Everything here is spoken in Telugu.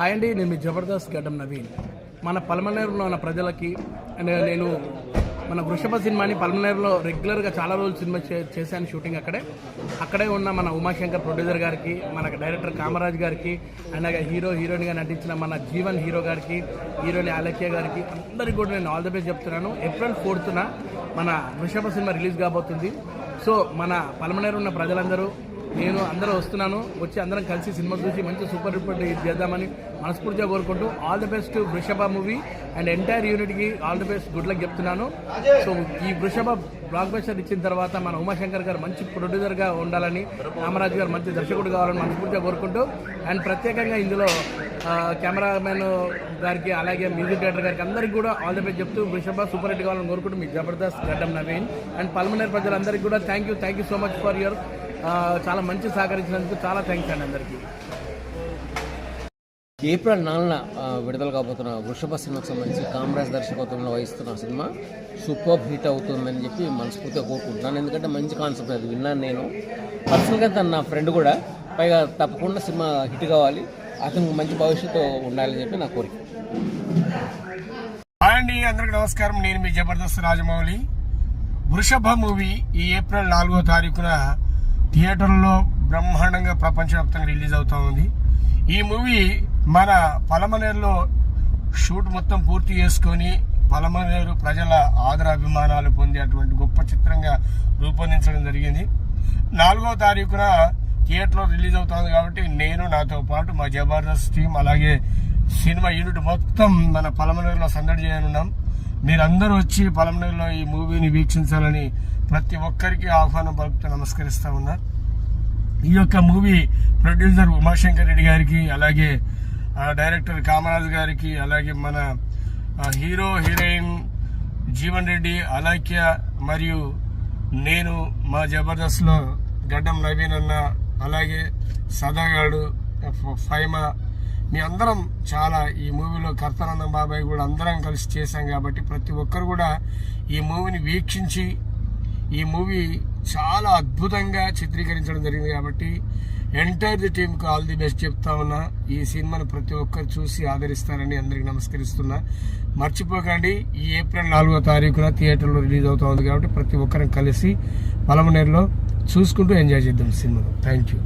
హాయ్ అండి నేను మీ జబర్దస్త్ గడ్డం నవీన్. మన పల్మనేరులో ఉన్న ప్రజలకి అండ్ నేను మన వృషభ సినిమాని పల్మనేరులో రెగ్యులర్గా చాలా రోజులు సినిమా చేశాను షూటింగ్ అక్కడే. అక్కడే ఉన్న మన ఉమాశంకర్ ప్రొడ్యూసర్ గారికి మన డైరెక్టర్ కామరాజ్ గారికి అండ్ హీరో హీరోయిన్గా నటించిన మన జీవన్ హీరో గారికి హీరోయిన్ అలక్య గారికి అందరికీ కూడా నేను ఆల్ ద బెస్ట్ చెప్తున్నాను. ఏప్రిల్ ఫోర్త్న మన వృషభ సినిమా రిలీజ్ కాబోతుంది. సో మన పల్మనేరు ఉన్న ప్రజలందరూ నేను అందరూ వస్తున్నాను వచ్చి అందరం కలిసి సినిమా చూసి మంచి సూపర్ రిపోర్ట్ చేద్దామని మనస్ఫూర్తిగా కోరుకుంటూ all the best Vrushabha movie and entire యూనిట్కి all the best good luck చెప్తున్నాను. సో ఈ వృషభ బ్లాక్ బస్టర్ ఇచ్చిన తర్వాత మన ఉమాశంకర్ గారు మంచి ప్రొడ్యూసర్గా ఉండాలని రామరాజు గారు మంచి దర్శకుడు కావాలని మనస్ఫూర్తిగా కోరుకుంటూ అండ్ ప్రత్యేకంగా ఇందులో కెమెరామెన్ గారికి అలాగే మ్యూజిక్ డైరెక్టర్ గారికి అందరికీ కూడా ఆల్ ది బెస్ట్ చెప్తూ వృషభ సూపర్ హిట్ కావాలని కోరుకుంటూ మీకు జబర్దస్త్ గడ్డం నవీన్. అండ్ పల్మనేర్ ప్రజలందరికీ కూడా thank you thank you so much for your చాలా మంచి సహకరించినందుకు చాలా థ్యాంక్స్ అండి అందరికీ. ఏప్రిల్ నాలుగున విడుదల కాబోతున్న వృషభ సినిమాకు సంబంధించి కామరాజ్ దర్శకత్వంలో వహిస్తున్న సినిమా సూపర్ హిట్ అవుతుందని చెప్పి మనస్ఫూర్తిగా కోరుకుంటున్నాను. ఎందుకంటే మంచి కాన్సెప్ట్ అది విన్నాను నేను. పర్సనల్గా తను నా ఫ్రెండ్ కూడా పైగా తప్పకుండా సినిమా హిట్ కావాలి అతనికి మంచి భవిష్యత్తు ఉండాలని చెప్పి నా కోరిక. హాయ్ అండి అందరికి నమస్కారం. నేను మీ జబర్దస్త్ రాజమౌళి. వృషభ మూవీ ఈ ఏప్రిల్ నాలుగో తారీఖున థియేటర్లో బ్రహ్మాండంగా ప్రపంచవ్యాప్తంగా రిలీజ్ అవుతా ఉంది. ఈ మూవీ మన పలమనేరులో షూట్ మొత్తం పూర్తి చేసుకొని పలమనేరు ప్రజల ఆదరాభిమానాలు పొందేటువంటి గొప్ప చిత్రంగా రూపొందించడం జరిగింది. నాలుగో తారీఖున థియేటర్లో రిలీజ్ అవుతుంది కాబట్టి నేను నాతో పాటు మా జబర్దస్త్ టీం అలాగే సినిమా యూనిట్ మొత్తం మన పలమనేరులో సందడి చేయనున్నాం. మీరందరూ వచ్చి పలమనేరులో ఈ మూవీని వీక్షించాలని ప్రతి ఒక్కరికి ఆహ్వానం పలుకుతూ నమస్కరిస్తూ ఉన్నా. ఈ యొక్క మూవీ ప్రొడ్యూసర్ ఉమాశంకర్ రెడ్డి గారికి అలాగే డైరెక్టర్ కామరాజ్ గారికి అలాగే మన హీరో హీరోయిన్ జీవన్ రెడ్డి అలాఖ్య మరియు నేను మా జబర్దస్త్లో గడ్డం నవీన్ అన్న అలాగే సదాగాడు ఫైమా మీ అందరం చాలా ఈ మూవీలో కర్తానందం బాబాయ్ కూడా అందరం కలిసి చేశాం కాబట్టి ప్రతి ఒక్కరు కూడా ఈ మూవీని వీక్షించి ఈ మూవీ చాలా అద్భుతంగా చిత్రీకరించడం జరిగింది కాబట్టి ఎంటైర్ ది టీంకి ఆల్ ది బెస్ట్ చెప్తా ఉన్నా. ఈ సినిమాను ప్రతి ఒక్కరు చూసి ఆదరిస్తారని అందరికి నమస్కరిస్తున్నా. మర్చిపోకండి ఈ ఏప్రిల్ నాలుగో తారీఖున థియేటర్లో రిలీజ్ అవుతా ఉంది కాబట్టి ప్రతి ఒక్కరం కలిసి పలమనేరులో చూసుకుంటూ ఎంజాయ్ చేద్దాం సినిమాను. Thank you